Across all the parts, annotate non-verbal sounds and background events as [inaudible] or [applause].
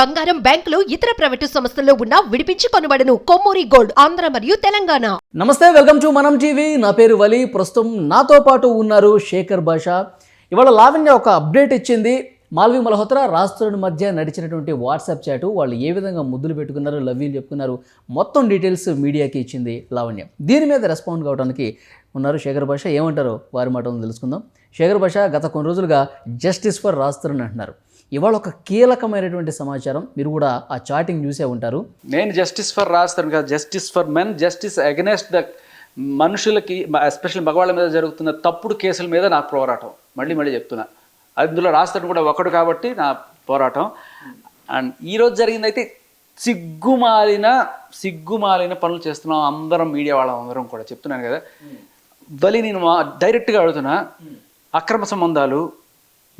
బంగారం బ్యాంకులు ఇతర ప్రైవేటు సంస్థల్లో ఉన్న విడిపించి కొనబడను. కొమ్మూరి గోల్డ్ ఆంధ్ర మరియు తెలంగాణ. నమస్తే వెల్కమ్ టు మనం టీవీ. నా పేరు వలి. ప్రస్తుతం నాతో పాటు ఉన్నారు శేఖర్ భాష. ఇవాళ లావణ్య ఒక అప్డేట్ ఇచ్చింది. మాల్వి మల్హోత్రా రాష్ట్రుల మధ్య నడిచినటువంటి వాట్సాప్ చాటు వాళ్ళు ఏ విధంగా ముద్దులు పెట్టుకున్నారు లవ్యూలు చెప్పుకున్నారు మొత్తం డీటెయిల్స్ మీడియాకి ఇచ్చింది లావణ్య. దీని మీద రెస్పాండ్ కావడానికి ఉన్నారు శేఖర్ భాష. ఏమంటారు వారి మాటలను తెలుసుకుందాం. శేఖర్ భాష గత కొన్ని రోజులుగా జస్టిస్ ఫర్ రాష్ట్రుని అంటున్నారు. ఇవాళ ఒక కీలకమైనటువంటి సమాచారం. మీరు కూడా ఆ చాటింగ్ చూసే ఉంటారు. నేను జస్టిస్ ఫర్ రాస్తాను కదా justice for men justice against the మనుషులకి ఎస్పెషల్లీ మగవాళ్ళ మీద జరుగుతున్న తప్పుడు కేసుల మీద నా పోరాటం. మళ్ళీ మళ్ళీ చెప్తున్నా. అందులో రాస్తాను కూడా ఒకడు కాబట్టి నా పోరాటం. అండ్ ఈరోజు జరిగిందైతే సిగ్గుమాలిన సిగ్గుమాలిన పనులు చేస్తున్నాం అందరం మీడియా వాళ్ళం అందరం కూడా చెప్తున్నాను కదా. బలి నేను మా డైరెక్ట్గా అడుగుతున్నా. అక్రమ సంబంధాలు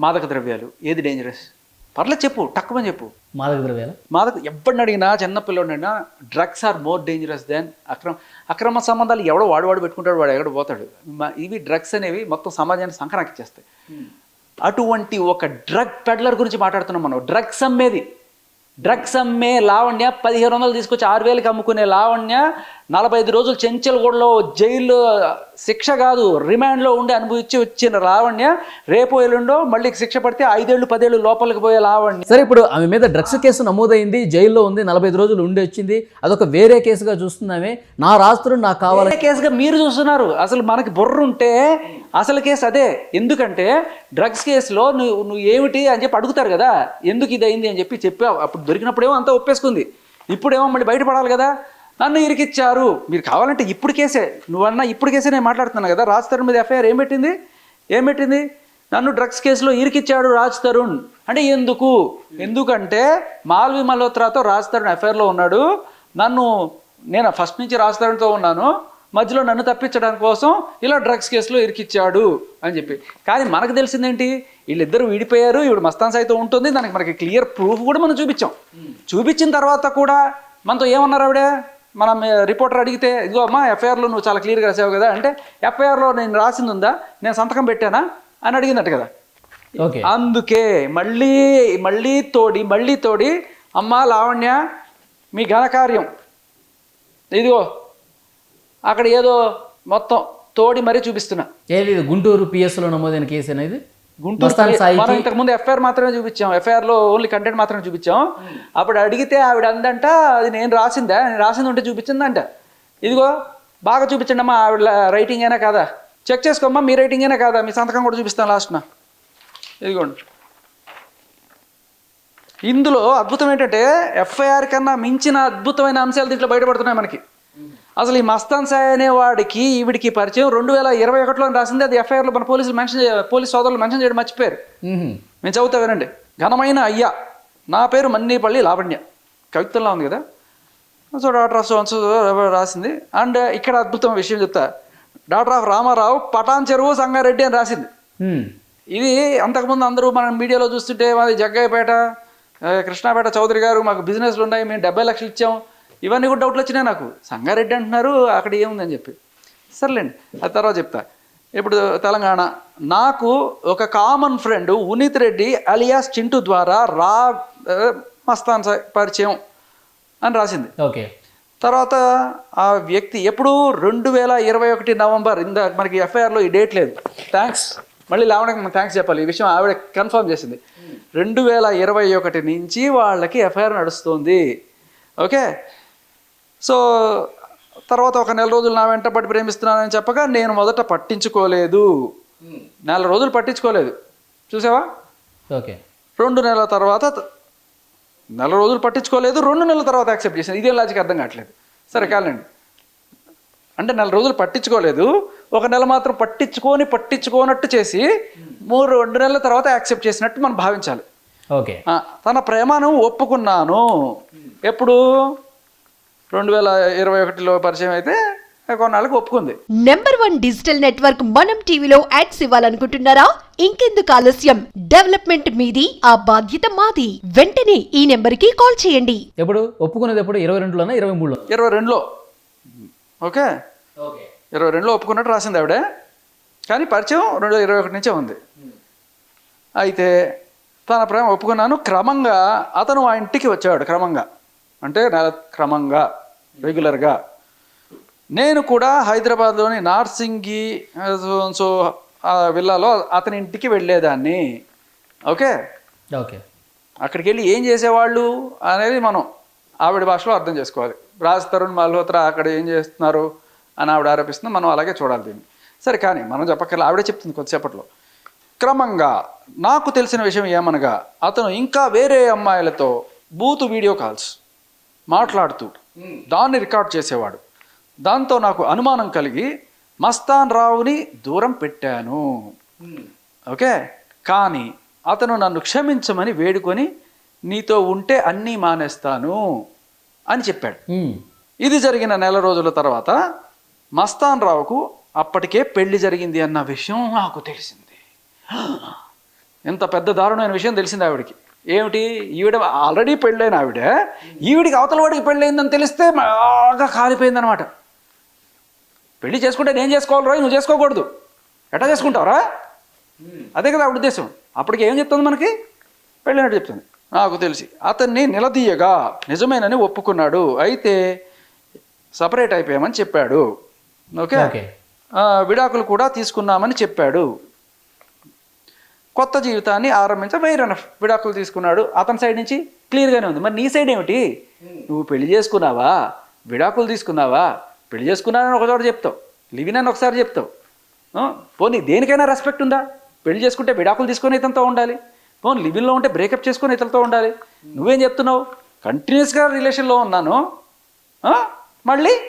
మాదక ద్రవ్యాలు ఏది డేంజరస్ పర్లేదు చెప్పు టక్కుమని చెప్పు. మాదక ద్రవ్యాలు? మాదక ఎవరిని అడిగినా చిన్న పిల్లోడినా drugs are more dangerous than అక్రమ అక్రమ సంబంధాలు ఎవడో వాడు వాడు పెట్టుకుంటాడు వాడు ఎక్కడ పోతాడు. ఇవి డ్రగ్స్ అనేవి మొత్తం సమాజాన్ని సంక్రాంతిస్తాయి అటువంటి ఒక డ్రగ్ పెడ్లర్ గురించి మాట్లాడుతున్నాం మనం. డ్రగ్స్ అమ్మేది. డ్రగ్స్ అమ్మే లావణ్య పదిహేను వందలు తీసుకొచ్చి ఆరు వేలకి అమ్ముకునే లావణ్య నలభై ఐదు రోజులు చెంచల్గూడలో జైల్లో శిక్ష కాదు రిమాండ్లో ఉండి అనుభవించి వచ్చిన లావణ్య రేపు ఎల్లుండో మళ్ళీ శిక్ష పడితే ఐదేళ్ళు పదేళ్ళు లోపలికి పోయే లావణ్య. సరే ఇప్పుడు ఆమె మీద డ్రగ్స్ కేసు నమోదైంది జైల్లో ఉంది నలభై రోజులు ఉండి వచ్చింది అదొక వేరే కేసుగా చూస్తున్నామే. నా రాత్రులు నాకు కావాలి. కేసుగా మీరు చూస్తున్నారు. అసలు మనకి బుర్ర ఉంటే అసలు కేసు అదే. ఎందుకంటే డ్రగ్స్ కేసులో నువ్వు నువ్వు ఏమిటి అని చెప్పి అడుగుతారు కదా. ఎందుకు ఇది అయింది అని చెప్పి చెప్పావు. అప్పుడు దొరికినప్పుడేమో అంతా ఒప్పేసుకుంది. ఇప్పుడేమో మళ్ళీ బయటపడాలి కదా. నన్ను ఇరికిచ్చారు. మీరు కావాలంటే ఇప్పుడు కేసే. నువ్వన్నా ఇప్పుడు కేసే నేను మాట్లాడుతున్నాను కదా. రాజ్ తరుణ్ మీద ఎఫ్ఐఆర్ ఏం పెట్టింది? ఏం పెట్టింది? నన్ను డ్రగ్స్ కేసులో ఇరికిచ్చాడు రాజ్ తరుణ్. అంటే ఎందుకు? ఎందుకంటే మాల్వి మల్హోత్రాతో రాజ్ తరుణ్ ఎఫ్ఐఆర్లో ఉన్నాడు. నన్ను నేను ఫస్ట్ నుంచి రాజ్ తరుణ్తో ఉన్నాను. మధ్యలో నన్ను తప్పించడానికి కోసం ఇలా డ్రగ్స్ కేసులో ఇరికిచ్చాడు అని చెప్పి. కానీ మనకు తెలిసిందేంటి? వీళ్ళిద్దరూ విడిపోయారు. ఇప్పుడు మస్తాన్ సాయితో ఉంటుంది. దానికి మనకి క్లియర్ ప్రూఫ్ కూడా మనం చూపించాం. చూపించిన తర్వాత కూడా మనతో ఏమన్నారు ఆవిడ? మనం రిపోర్టర్ అడిగితే ఇదిగో అమ్మా ఎఫ్ఐఆర్లో నువ్వు చాలా క్లియర్గా రాసావు కదా. అంటే ఎఫ్ఐఆర్లో నేను రాసింది ఉందా నేను సంతకం పెట్టానా? అని అడిగిందట కదా. ఓకే. అందుకే మళ్ళీ మళ్ళీ తోడి మళ్ళీ తోడి అమ్మా లావణ్య మీ ఘనకార్యం ఇదిగో అక్కడ ఏదో మొత్తం తోడి మరీ చూపిస్తున్నా. ఏది గుంటూరు పిఎస్లో నమోదైన కేసు అనేది గుంటూరు ఇంతకు ముందు ఎఫ్ఐఆర్ మాత్రమే చూపించాం. ఎఫ్ఐఆర్లో ఓన్లీ కంటెంట్ మాత్రమే చూపించాం. అప్పుడు అడిగితే ఆవిడ అందంట అది నేను రాసిందా? నేను రాసింది ఉంటే చూపించిందంట. ఇదిగో బాగా చూపించండి అమ్మా ఆవిడ రైటింగ్ అయినా కాదా? చెక్ చేసుకోమ్మా మీ రైటింగ్ అయినా కాదా? మీ సంతకం కూడా చూపిస్తాను లాస్ట్న ఇదిగోండి. ఇందులో అద్భుతం ఏంటంటే ఎఫ్ఐఆర్ కన్నా మించిన అద్భుతమైన అంశాలు దీంట్లో బయటపడుతున్నాయి మనకి. అసలు ఈ మస్తాన్ సాయ్ అనే వాడికి ఈవిడికి పరిచయం రెండు వేల ఇరవై ఒకటిలో రాసింది. అది ఎఫ్ఐఆర్లో మన పోలీసులు మెన్షన్ పోలీస్ సోదరులు మెన్షన్ చేయడం మర్చిపోయారు. మ్మ్. మేము చదువుతా వినండి. ఘనమైన అయ్యా. నా పేరు మన్నీపల్లి లావణ్య. కవితల్లో ఉంది కదా? సో డాక్టర్ ఆఫ్ రాసింది. అండ్ ఇక్కడ అద్భుతం విషయం చెప్తా. డాక్టర్ ఆఫ్ రామారావు పటాన్ చెరువు సంగారెడ్డి అని రాసింది. ఇది అంతకుముందు అందరూ మనం మీడియాలో చూస్తుంటే మాది జగ్గయ్యపేట కృష్ణాపేట చౌదరి గారు మాకు బిజినెస్లు ఉన్నాయి మేము డెబ్బై లక్షలు ఇచ్చాం. ఇవన్నీ కూడా డౌట్లు వచ్చినాయి నాకు. సంగారెడ్డి అంటున్నారు అక్కడ ఏముందని చెప్పి. సర్లేండి ఆ తర్వాత చెప్తా. ఇప్పుడు తెలంగాణ నాకు ఒక common friend Unith Reddy alias Chintu ద్వారా రా మస్తాన్ పరిచయం అని రాసింది. ఓకే. తర్వాత ఆ వ్యక్తి ఎప్పుడు రెండు వేల ఇరవై ఒకటి నవంబర్ ఇంద మనకి ఎఫ్ఐఆర్లో ఈ డేట్ లేదు. థ్యాంక్స్ మళ్ళీ లేవడానికి మనం థ్యాంక్స్ చెప్పాలి. ఈ విషయం ఆవిడ కన్ఫర్మ్ చేసింది. రెండు వేల ఇరవై ఒకటి నుంచి వాళ్ళకి ఎఫ్ఐఆర్ నడుస్తుంది. ఓకే? సో తర్వాత ఒక నెల రోజులు నా వెంట పడి ప్రేమిస్తున్నానని చెప్పగా నేను మొదట పట్టించుకోలేదు. నెల రోజులు పట్టించుకోలేదు. చూసావా? ఓకే. రెండు నెలల తర్వాత నెల రోజులు పట్టించుకోలేదు రెండు నెలల తర్వాత యాక్సెప్ట్ చేసింది ఇదేం లాజిక్ అర్థం కావట్లేదు. సరే కాలండి అంటే నెల రోజులు పట్టించుకోలేదు. ఒక నెల మాత్రం పట్టించుకొని పట్టించుకోనట్టు చేసి మూడు రెండు నెలల తర్వాత యాక్సెప్ట్ చేసినట్టు మనం భావించాలి. ఓకే. తన ప్రేమను ఒప్పుకున్నాను. ఎప్పుడు? రెండు వేల ఇరవై ఒకటిలో పరిచయం అయితే కొన్నాళ్ళకి ఒప్పుకుంది. నెంబర్ వన్ డిజిటల్ నెట్వర్క్ మనం టీవీలో యాడ్స్ ఇవ్వాలనుకుంటున్నారా? ఇంకెందుకు ఆలస్యం? డెవలప్మెంట్ మీది ఆ బాధ్యత మాది. వెంటనే ఈ నెంబర్కి కాల్ చేయండి. ఎప్పుడు? ఒప్పుకునేది ఎప్పుడు? ఇరవై రెండులోనా? ఇరవై మూడులో? ఇరవై రెండులో. ఓకే? ఓకే. ఇరవై రెండులో ఒప్పుకున్నట్టు రాసింది ఆవిడ. కానీ పరిచయం రెండు వేల ఇరవై ఒకటి నుంచే ఉంది. అయితే తన ప్రేమ ఒప్పుకున్నాను. క్రమంగా అతను ఆ ఇంటికి వచ్చాడు క్రమంగా. అంటే నెల క్రమంగా. రెగ్యులర్గా నేను కూడా హైదరాబాద్లోని నార్సింగి సో- విల్లాలో అతని ఇంటికి వెళ్ళేదాన్ని. ఓకే? ఓకే. అక్కడికి వెళ్ళి ఏం చేసేవాళ్ళు అనేది మనం ఆవిడ భాషలో అర్థం చేసుకోవాలి. రాజ్ తరుణ్ మల్హోత్రా అక్కడ ఏం చేస్తున్నారు అని ఆవిడ ఆరోపిస్తుంది. మనం అలాగే చూడాలి దీన్ని. సరే కానీ మనం చెప్పక్కర్లేదు ఆవిడే చెప్తుంది కొద్దిసేపట్లో. క్రమంగా నాకు తెలిసిన విషయం ఏమనగా అతను ఇంకా వేరే అమ్మాయిలతో బూతు వీడియో కాల్స్ మాట్లాడుతూ దాన్ని రికార్డ్ చేసేవాడు. దాంతో నాకు అనుమానం కలిగి మస్తాన్ రావుని దూరం పెట్టాను. ఓకే? కానీ అతను నన్ను క్షమించమని వేడుకొని నీతో ఉంటే అన్నీ మానేస్తాను అని చెప్పాడు. ఇది జరిగిన నెల రోజుల తర్వాత మస్తాన్ రావుకు అప్పటికే పెళ్ళి జరిగింది అన్న విషయం నాకు తెలిసింది. [gasps] ఎంత పెద్ద దారుణమైన విషయం తెలిసింది ఆవిడకి. ఏమిటి? ఈవిడ ఆల్రెడీ పెళ్ళైన ఆవిడ. ఈవిడికి అవతల వాడికి పెళ్ళయిందని తెలిస్తే బాగా కాలిపోయిందనమాట పెళ్ళి చేసుకుంటే నేను చేసుకోవాలి రోయ్ నువ్వు చేసుకోకూడదు. ఎట్లా చేసుకుంటావురా? అదే కదా ఆవిడ ఉద్దేశం. అప్పటికి ఏం చెప్తుంది మనకి? పెళ్ళినట్టు చెప్తుంది. నాకు తెలిసి అతన్ని నిలదీయగా నిజమేనని ఒప్పుకున్నాడు. అయితే సపరేట్ అయిపోయామని చెప్పాడు. ఓకే? విడాకులు కూడా తీసుకున్నామని చెప్పాడు. కొత్త జీవితాన్ని ఆరంభించ వేరే విడాకులు తీసుకున్నాడు. అతని సైడ్ నుంచి క్లియర్గానే ఉంది. మరి నీ సైడ్ ఏమిటి? నువ్వు పెళ్ళి చేసుకున్నావా? విడాకులు తీసుకున్నావా? పెళ్ళి చేసుకున్నానని ఒక చోట చెప్తావు. లివిన్ అని ఒకసారి చెప్తావు. పోనీ దేనికైనా రెస్పెక్ట్ ఉందా? పెళ్ళి చేసుకుంటే విడాకులు తీసుకొని ఇతనితో ఉండాలి. పోనీ లివిన్లో ఉంటే బ్రేకప్ చేసుకొని ఇతనితో ఉండాలి. నువ్వేం చెప్తున్నావు? కంటిన్యూస్గా రిలేషన్లో ఉన్నాను. మళ్ళీ?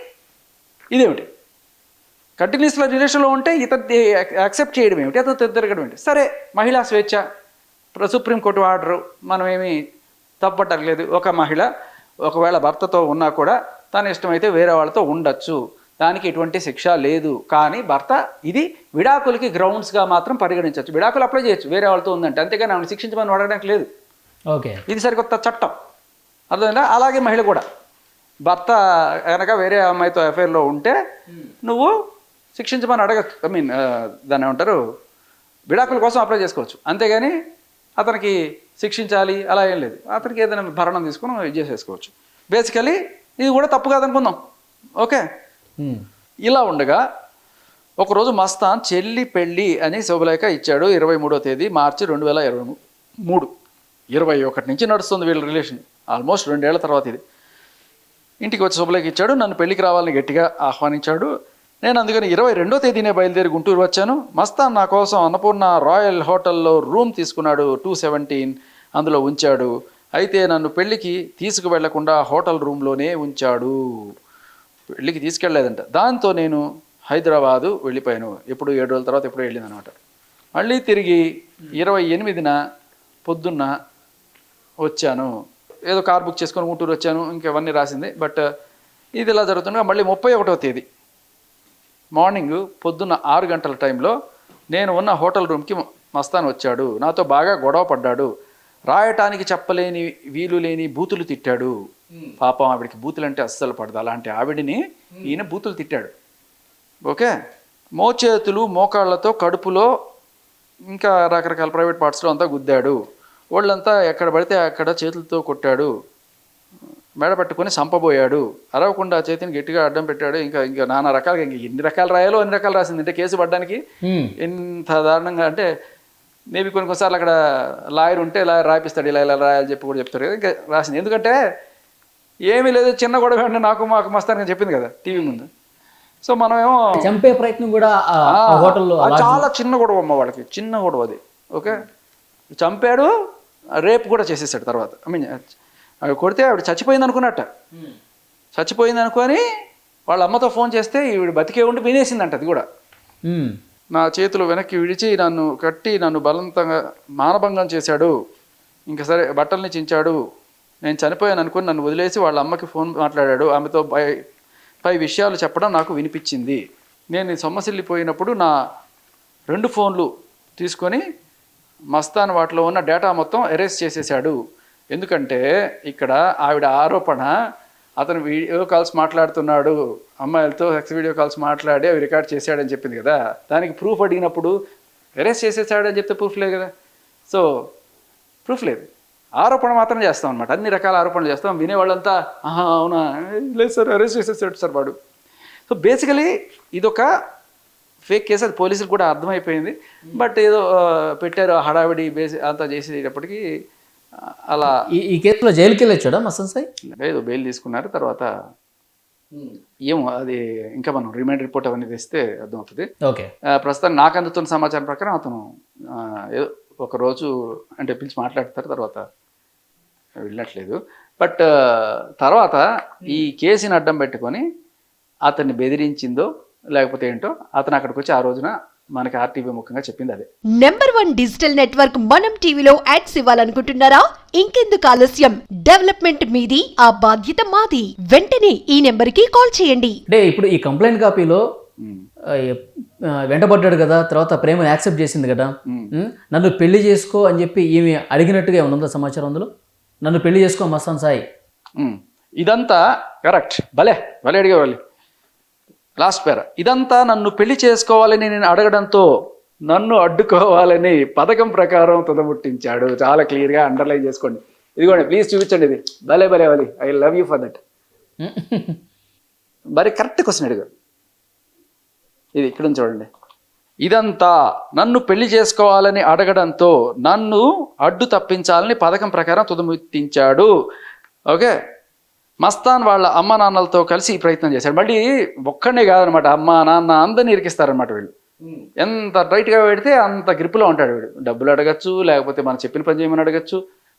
ఇదేమిటి? కంటిన్యూస్లో రిలేషన్లో ఉంటే ఇతను యాక్సెప్ట్ చేయడం ఏమిటి? అతను తిరగడం ఏంటి సరే మహిళా స్వేచ్ఛ ప్ర- సుప్రీంకోర్టు ఆర్డరు మనం ఏమీ తప్పట్టలేదు ఒక మహిళ ఒకవేళ భర్తతో ఉన్నా కూడా తన ఇష్టమైతే వేరే వాళ్ళతో ఉండొచ్చు. దానికి ఎటువంటి శిక్ష లేదు. కానీ భర్త ఇది విడాకులకి గ్రౌండ్స్గా మాత్రం పరిగణించవచ్చు. విడాకులు అప్లై చేయొచ్చు. వేరే వాళ్ళతో ఉందంటే. అంతేగాని ఆమెను శిక్షించమని అడగడానికి లేదు. ఓకే. ఇది సరికొత్త చట్టం. అర్థమైందా? అలాగే మహిళ కూడా. భర్త కనుక వేరే అమ్మాయితో అఫైర్లో ఉంటే నువ్వు శిక్షించమని అడగచ్చు ఐ మీన్ దాన్ని ఏమంటారు విడాకుల కోసం అప్లై చేసుకోవచ్చు. అంతేగాని అతనికి శిక్షించాలి అలా ఏం లేదు. అతనికి ఏదైనా భరణం తీసుకుని ఇది చేసేసుకోవచ్చు. బేసికలీ ఇది కూడా తప్పు కాదనుకుందాం. ఓకే. ఇలా ఉండగా ఒకరోజు మస్తాన్ చెల్లి పెళ్ళి అని శుభలేఖ ఇచ్చాడు ఇరవై మూడో తేదీ మార్చి రెండు వేల ఇరవై మూడు. ఇరవై ఒకటి నుంచి నడుస్తుంది వీళ్ళ రిలేషన్ ఆల్మోస్ట్ రెండేళ్ళ తర్వాత ఇది. ఇంటికి వచ్చి శుభలేఖ ఇచ్చాడు నన్ను పెళ్ళికి రావాలని గట్టిగా ఆహ్వానించాడు. నేను అందుకని ఇరవై రెండో తేదీనే బయలుదేరి గుంటూరు వచ్చాను. మస్తాన్ నా కోసం అన్నపూర్ణ రాయల్ హోటల్లో రూమ్ తీసుకున్నాడు టూ సెవెంటీన్ అందులో ఉంచాడు. అయితే నన్ను పెళ్ళికి తీసుకువెళ్ళకుండా హోటల్ రూమ్లోనే ఉంచాడు. పెళ్ళికి తీసుకెళ్ళలేదంట దాంతో నేను హైదరాబాదు వెళ్ళిపోయాను. ఎప్పుడు ఏడు రోజుల తర్వాత ఎప్పుడు వెళ్ళింది అనమాట మళ్ళీ తిరిగి ఇరవై ఎనిమిదిన పొద్దున్న వచ్చాను. ఏదో కార్ బుక్ చేసుకొని గుంటూరు వచ్చాను. ఇంకెవన్నీ రాసింది. బట్ ఇది ఇలా జరుగుతుండగా మళ్ళీ ముప్పై ఒకటో తేదీ. మార్నింగ్ పొద్దున్న ఆరు గంటల టైంలో నేను ఉన్న హోటల్ రూమ్కి మస్తాన్ వచ్చాడు. నాతో బాగా గొడవ పడ్డాడు. రాయటానికి చెప్పలేని వీలు లేని బూతులు తిట్టాడు. పాపం ఆవిడకి బూతులు అంటే అస్సలు పడదు. అలాంటి ఆవిడిని ఈయన బూతులు తిట్టాడు. ఓకే? మోచేతులు మోకాళ్ళతో కడుపులో ఇంకా రకరకాల ప్రైవేట్ పార్ట్స్లో అంతా గుద్దాడు. వాళ్ళంతా ఎక్కడ పడితే అక్కడ చేతులతో కొట్టాడు. మెడ పట్టుకొని సంపబోయాడు. అరవకుండా చేతిని గట్టిగా అడ్డం పెట్టాడు. ఇంకా ఇంకా నానా రకాలుగా ఇంక ఎన్ని రకాలు రాయాలో అన్ని రకాలు రాసింది. అంటే కేసు పడ్డానికి. ఎంత దారుణంగా అంటే మేబీ కొన్ని కొన్నిసార్లు అక్కడ లాయర్ ఉంటే లాయర్ రాయిపిస్తాడు. ఇలా ఇలా రాయాలి చెప్పి కూడా చెప్తారు కదా. ఇంకా రాసింది. ఎందుకంటే ఏమీ లేదు. చిన్న గొడవ అంటే నాకు మాకు మస్తానని చెప్పింది కదా టీవీ ముందు. సో మనమేమో చంపే ప్రయత్నం కూడా హోటల్లో చాలా చిన్న గొడవ అమ్మ వాళ్ళకి. చిన్న గొడవ అది. ఓకే? చంపాడు రేపు కూడా చేసేసాడు తర్వాత. ఐ మీన్ అవి కొడితే ఆవిడ చచ్చిపోయింది అనుకున్నట్ట చచ్చిపోయింది అనుకొని వాళ్ళ అమ్మతో ఫోన్ చేస్తే ఈవిడ బతికే ఉండి వినేసిందంట అది కూడా. నా చేతులు వెనక్కి విడిచి నన్ను కట్టి నన్ను బలవంతంగా మానభంగం చేశాడు. ఇంకా సరే బట్టల్ని చించాడు. నేను చనిపోయాను అనుకుని నన్ను వదిలేసి వాళ్ళ అమ్మకి ఫోన్ మాట్లాడాడు. ఆమెతో పై పై విషయాలు చెప్పడం నాకు వినిపించింది. నేను సొమ్మసిల్లిపోయినప్పుడు నా రెండు ఫోన్లు తీసుకొని మస్తాన్ వాటిలో ఉన్న డేటా మొత్తం ఎరేస్ చేసేసాడు ఎందుకంటే ఇక్కడ ఆవిడ ఆరోపణ అతను వీడియో కాల్స్ మాట్లాడుతున్నాడు అమ్మాయిలతో సెక్స్ వీడియో కాల్స్ మాట్లాడి అవి రికార్డ్ చేశాడని చెప్పింది కదా. దానికి ప్రూఫ్ అడిగినప్పుడు ఎరేస్ చేసేసాడని చెప్తే ప్రూఫ్ లేదు కదా. సో ప్రూఫ్ లేదు. ఆరోపణ మాత్రం చేస్తాం అనమాట అన్ని రకాల ఆరోపణలు చేస్తాం. వినేవాళ్ళంతా ఆహా అవునా? లేదు సార్ అరెస్ట్ చేసేసాడు సార్ వాడు. సో బేసికలీ ఇదొక ఫేక్ కేసు అది పోలీసులు కూడా అర్థమైపోయింది. బట్ ఏదో ఆ, పెట్టారు హడావిడి బేసి అంతా చేసేటప్పటికి అలా ఈ ఈ కేసులో జైలుకి వెళ్ళొచ్చాడా మసన్ సాయి? ఏదో బెయిల్ తీసుకున్నారు తర్వాత ఏమో అది ఇంకా మనం రిమైండ్ రిపోర్ట్ అవన్నీ తెస్తే అర్థమవుతుంది. ఓకే. ప్రస్తుతం నాకు అందుతున్న సమాచారం ప్రకారం అతను ఒక రోజు అంటే పిలిచి మాట్లాడతారు తర్వాత వెళ్ళట్లేదు. బట్ తర్వాత ఈ కేసుని అడ్డం పెట్టుకొని అతన్ని బెదిరించిందో లేకపోతే ఏంటో అతను అక్కడికి వచ్చి ఆ రోజున మనకి ఆర్టీవీ ముఖంగా చెప్పింది అదే. నెంబర్ వన్ డిజిటల్ నెట్వర్క్ మనం టీవీలో యాడ్స్ ఇవ్వాలనుకుంటున్నారా? ఇంకెందుకు ఆలస్యం? డెవలప్మెంట్ మీది ఆ బాధ్యత మాది. వెంటనే ఈ నెంబర్కి కాల్ చేయండి. అంటే ఇప్పుడు ఈ కంప్లైంట్ కాపీలో వెంటబడ్డాడు కదా తర్వాత ప్రేమను యాక్సెప్ట్ చేసింది కదా? నన్ను పెళ్ళి చేసుకో అని చెప్పి ఈమె అడిగినట్టుగా ఏమైనా ఉందా సమాచారం అందులో? నన్ను పెళ్ళి చేసుకో మస్తాన్ సాయి. ఇదంతా కరెక్ట్. భలే భలే అడిగేవాళ్ళు. లాస్ట్ పేర. ఇదంతా నన్ను పెళ్ళి చేసుకోవాలని నేను అడగడంతో నన్ను అడ్డుకోవాలని పథకం ప్రకారం తుదముట్టించాడు చాలా క్లియర్గా అండర్లైన్ చేసుకోండి. ఇదిగోండి ప్లీజ్ చూపించండి ఇది. భలే భలే వలి I love you for that మరి కరెక్ట్ క్వశ్చన్ అడిగారు ఇది ఇక్కడ చూడండి. ఇదంతా నన్ను పెళ్ళి చేసుకోవాలని అడగడంతో నన్ను అడ్డు తప్పించాలని పథకం ప్రకారం తుదముట్టించాడు ఓకే? మస్తాన్ వాళ్ళ అమ్మ నాన్నలతో కలిసి ఈ ప్రయత్నం చేశాడు మళ్ళీ ఒక్కడే కాదనమాట అమ్మ నాన్న అందరిని ఇరికిస్తారనమాట వీళ్ళు. ఎంత రైట్గా పెడితే అంత గ్రిప్లో ఉంటాడు వీడు. డబ్బులు అడగచ్చు లేకపోతే మనం చెప్పిన పని చేయమని అడగచ్చు.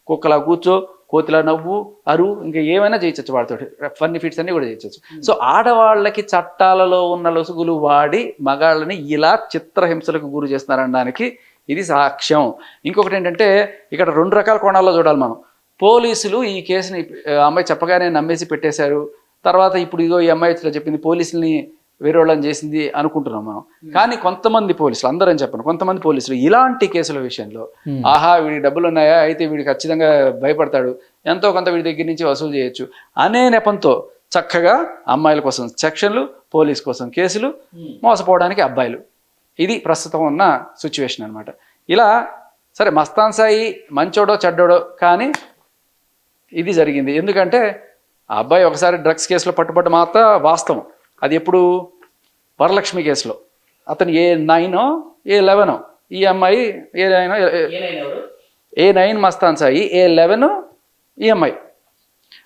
కుక్కలా కూర్చో కోతిలా నవ్వు అరు ఇంకా ఏమైనా చేయొచ్చు వాడితో ఫన్నీ ఫిట్స్ అన్ని కూడా చేయొచ్చు సో ఆడవాళ్ళకి చట్టాలలో ఉన్న లొసుగులు వాడి మగాళ్ళని ఇలా చిత్రహింసలకు గురి చేస్తున్నారనడానికి ఇది సాక్ష్యం. ఇంకొకటి ఏంటంటే ఇక్కడ రెండు రకాల కోణాల్లో చూడాలి మనం. పోలీసులు ఈ కేసుని అమ్మాయి చెప్పగానే నమ్మేసి పెట్టేశారు. తర్వాత ఇప్పుడు ఇదో ఈ అమ్మాయి ఇట్లా చెప్పింది పోలీసుల్ని వేరే వాళ్ళని చేసింది అనుకుంటున్నాం మనం. కానీ కొంతమంది పోలీసులు అందరని చెప్పను కొంతమంది పోలీసులు ఇలాంటి కేసుల విషయంలో ఆహా వీడికి డబ్బులు ఉన్నాయా? అయితే వీడు ఖచ్చితంగా భయపడతాడు. ఎంతో కొంత వీడి దగ్గర నుంచి వసూలు చేయొచ్చు అనే నెపంతో చక్కగా అమ్మాయిల కోసం సెక్షన్లు పోలీస్ కోసం కేసులు మోసపోవడానికి అబ్బాయిలు. ఇది ప్రస్తుతం ఉన్న సిచ్యువేషన్ అన్నమాట. ఇలా సరే మస్తాన్ సాయి మంచోడో చెడ్డోడో కానీ ఇది జరిగింది. ఎందుకంటే ఆ అబ్బాయి ఒకసారి డ్రగ్స్ కేసులో పట్టుబడ్డ మాత్రం వాస్తవం. అది ఎప్పుడు? వరలక్ష్మి కేసులో. అతను ఏ నైనో ఏ లెవెనో. ఈ అమ్మాయి A నైనో A nine Mastan Sai A eleven ఈ అమ్మాయి.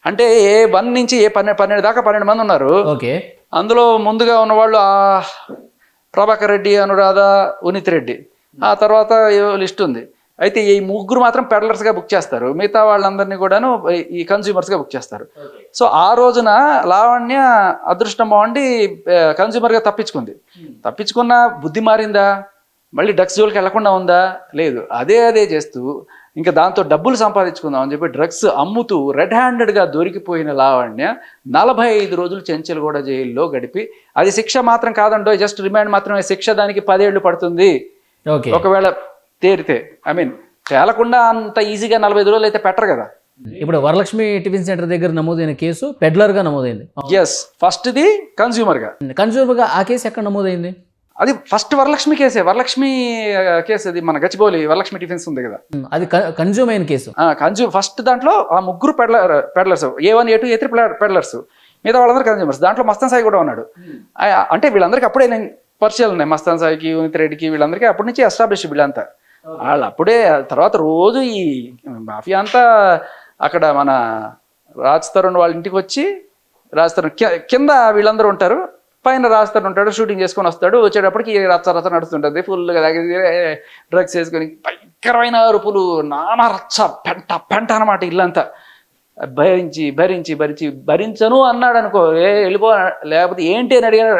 అంటే ఏ వన్ నుంచి ఏ పన్నెండు పన్నెండు దాకా పన్నెండు మంది ఉన్నారు. ఓకే. అందులో ముందుగా ఉన్నవాళ్ళు ఆ ప్రభాకర్ రెడ్డి అనురాధ ఉనిత్ రెడ్డి. ఆ తర్వాత ఏవో లిస్ట్ ఉంది. అయితే ఈ ముగ్గురు మాత్రం పెడలర్స్గా బుక్ చేస్తారు. మిగతా వాళ్ళందరినీ కూడాను ఈ కన్స్యూమర్స్గా బుక్ చేస్తారు. సో ఆ రోజున లావణ్య అదృష్టం బాగుండి కన్స్యూమర్గా తప్పించుకుంది. తప్పించుకున్న బుద్ధి మారిందా? మళ్ళీ డ్రగ్స్ జోలికి వెళ్ళకుండా ఉందా? లేదు. అదే అదే చేస్తూ ఇంకా దాంతో డబ్బులు సంపాదించుకుందాం అని చెప్పి డ్రగ్స్ అమ్ముతూ రెడ్ హ్యాండెడ్గా దొరికిపోయిన లావణ్య నలభై ఐదు రోజులు చెంచల్గూడ జైల్లో గడిపి అది శిక్ష మాత్రం కాదండో జస్ట్ రిమాండ్ మాత్రమే శిక్ష దానికి పదేళ్ళు పడుతుంది. ఓకే ఒకవేళ తేరితే ఐ మీన్ తేలకుండా అంత ఈజీగా నలభై ఐదు రోజులు అయితే పెట్టరు కదా. ఇప్పుడు వరలక్ష్మి టిఫిన్ సెంటర్ దగ్గర నమోదైన కేసు పెడ్లర్గా నమోదైంది. ఎస్ ఫస్ట్ది కన్స్యూమర్గా కన్జ్యూమర్గా ఆ కేసు ఎక్కడ నమోదైంది? అది ఫస్ట్ వరలక్ష్మి కేసే వరలక్ష్మి కేసు అది మన గచ్చిబౌలి వరలక్ష్మి టిఫిన్స్ ఉంది కదా. అది కన్జ్యూమ్ అయిన కేసు. కన్జ్యూమ్ ఫస్ట్ దాంట్లో ఆ ముగ్గురు peddler peddlers A one A two A three peddlers మిగతా వాళ్ళందరూ కన్జ్యూమర్స్ దాంట్లో మస్తాన్ సాయి కూడా ఉన్నాడు. అంటే వీళ్ళందరికీ అప్పుడే నేను పరిచయాలు ఉన్నాయి. మస్తాన్ సాయికి ఉనిత్ రెడ్డికి వీళ్ళందరికీ అప్పటి నుంచి ఎస్టాబ్లిష్ వీళ్ళంతా. వాళ్ళు అప్పుడే తర్వాత రోజు ఈ మాఫియా అంతా అక్కడ మన రాజ్ తరుణ్ వాళ్ళ ఇంటికి వచ్చి రాజ్ తరుణ్ కింద వీళ్ళందరూ ఉంటారు. పైన రాస్తాడు ఉంటాడు షూటింగ్ చేసుకొని వస్తాడు. వచ్చేటప్పటికి రచ్చ రచ్చ నడుస్తుంటుంది. ఫుల్గా డ్రగ్స్ వేసుకొని భయంకరమైన అరుపులు నానా రచ్చ పెంట పెంట అనమాట ఇల్లంతా. భరించి భరించి భరించి భరించను అన్నాడు అనుకో ఏ వెళ్ళిపో లేకపోతే ఏంటి అని అడిగాడు.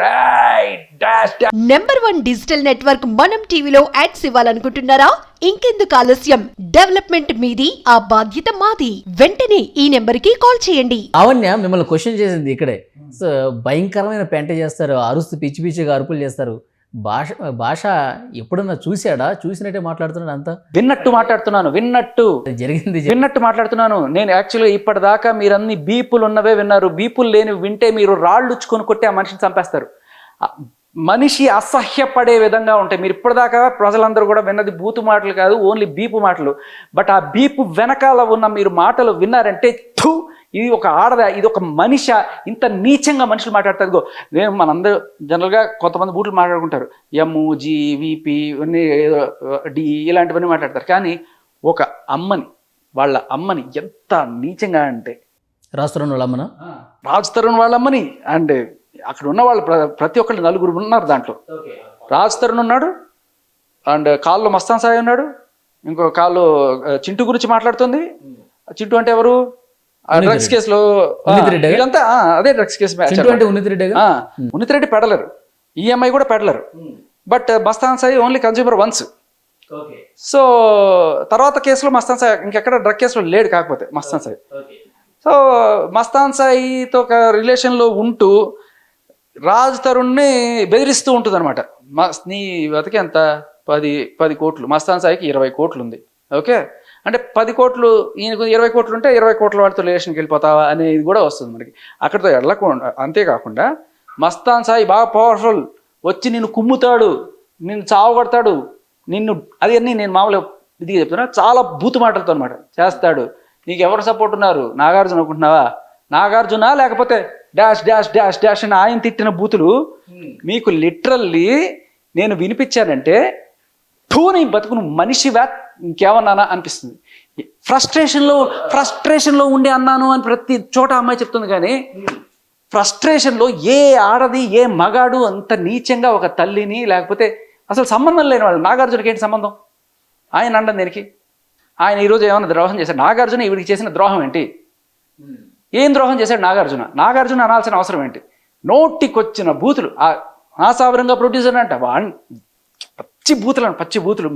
నెంబర్ వన్ డిజిటల్ నెట్వర్క్ మనం టీవీలో యాడ్స్ ఇవ్వాలనుకుంటున్నారా? ఇంకెందుకు ఆలస్యం? డెవలప్మెంట్ మీది ఆ బాధ్యత మాది. వెంటనే ఈ నెంబర్కి కాల్ చేయండి. లావణ్య మిమ్మల్ని క్వశ్చన్ చేసింది ఇక్కడే. సో భయంకరమైన పెంట చేస్తారు అరుస్తూ పిచ్చి పిచ్చిగా అరుపులు చేస్తారు. భాష భాష ఎప్పుడన్నా చూశాడా? చూసినట్టే మాట్లాడుతున్నాడు అంతా? విన్నట్టు మాట్లాడుతున్నాను విన్నట్టు. జరిగింది విన్నట్టు మాట్లాడుతున్నాను. నేను యాక్చువల్గా ఇప్పటిదాకా మీరు బీపులు ఉన్నవే విన్నారు. బీపులు లేని వింటే మీరు రాళ్ళు ఉచ్చుకొని కొట్టి ఆ మనిషిని చంపేస్తారు. మనిషి అసహ్యపడే విధంగా ఉంటాయి. మీరు ఇప్పటిదాకా ప్రజలందరూ కూడా విన్నది బూతు మాటలు కాదు ఓన్లీ బీపు మాటలు. బట్ ఆ బీపు వెనకాల ఉన్న మీరు మాటలు విన్నారంటే థూ ఇది ఒక ఆడద ఇది ఒక మనిష ఇంత నీచంగా మనుషులు మాట్లాడతారు ఇదిగో. నేను మనందరూ జనరల్గా కొంతమంది బూట్లు మాట్లాడుకుంటారు. ఎమ్ జీ విపి ఇవన్నీ డి ఇలాంటివన్నీ మాట్లాడతారు. కానీ ఒక అమ్మని వాళ్ళ అమ్మని ఎంత నీచంగా అంటే. రాష్ట్రంలో వాళ్ళమ్మన రాజ్ తరుణ్ వాళ్ళ అమ్మని అండ్ అక్కడ ఉన్న వాళ్ళు ప్ర- ప్రతి ఒక్కళ్ళు నలుగురు ఉన్నారు దాంట్లో. రాజ్ తరుణ్ ఉన్నాడు అండ్ కాళ్ళు మస్తాన్ సాయి ఉన్నాడు ఇంకో కాళ్ళు చింటూ గురించి మాట్లాడుతుంది. చింటూ అంటే ఎవరు? డ్రగ్స్ కేసులో అదే డ్రగ్స్ కేసు ఉన్నిత్ రెడ్డి? పెడలరు. ఈఎంఐ కూడా పెడలరు. But Mastan Sai only consumer once so తర్వాత కేసులో మస్తాన్ సాయి ఇంకెక్కడ డ్రగ్ కేసులో లేడు కాకపోతే మస్తాన్ సాయి. సో మస్తాన్ సాయితో ఒక రిలేషన్లో ఉంటూ రాజ్ తరుణ్ని బెదిరిస్తూ ఉంటుంది అనమాట నీ బతికి ఎంత? పది పది కోట్లు. మస్తాన్ సాయికి ఇరవై కోట్లు ఉంది ఓకే? అంటే పది కోట్లు ఈయనకు ఇరవై కోట్లు ఉంటే ఇరవై కోట్ల వాడితో రిలేషన్కి వెళ్ళిపోతావా అనేది కూడా వస్తుంది మనకి. అక్కడితో వెళ్ళకుండా అంతేకాకుండా మస్తాన్ సాయి బాగా పవర్ఫుల్ వచ్చి నిన్ను కుమ్ముతాడు నిన్ను చావగొడతాడు నిన్ను అది అన్నీ నేను మామూలుగా ఇది చెప్తున్నా చాలా బూతు మాటలతో అనమాట చేస్తాడు. నీకు ఎవరు సపోర్ట్ ఉన్నారు? నాగార్జున అనుకుంటున్నావా? నాగార్జున లేకపోతే డాష్ డాష్ డాష్ డాష్ అని ఆయన తిట్టిన బూతులు మీకు లిటరల్లీ నేను వినిపించానంటే టూ నీ బతుకును మనిషివా ఇంకేమన్నానా అనిపిస్తుంది. ఫ్రస్ట్రేషన్లో ఫ్రస్ట్రేషన్లో ఉండే అన్నాను అని ప్రతి చోట అమ్మాయి చెప్తుంది కానీ ఫ్రస్ట్రేషన్లో ఏ ఆడది ఏ మగాడు అంత నీచంగా ఒక తల్లిని లేకపోతే అసలు సంబంధం లేని వాళ్ళు నాగార్జునకి ఏంటి సంబంధం? ఆయన అండం దీనికి? ఆయన ఈరోజు ఏమైనా ద్రోహం చేశాడు? నాగార్జున ఈవిడికి చేసిన ద్రోహం ఏంటి? ఏం ద్రోహం చేశాడు నాగార్జున? నాగార్జున అనాల్సిన అవసరం ఏంటి? నోటికొచ్చిన బూతులు. ఆ- సావరంగా ప్రొడ్యూసర్ అంట వాణ్ పచ్చి బూతులను పచ్చి బూతులు.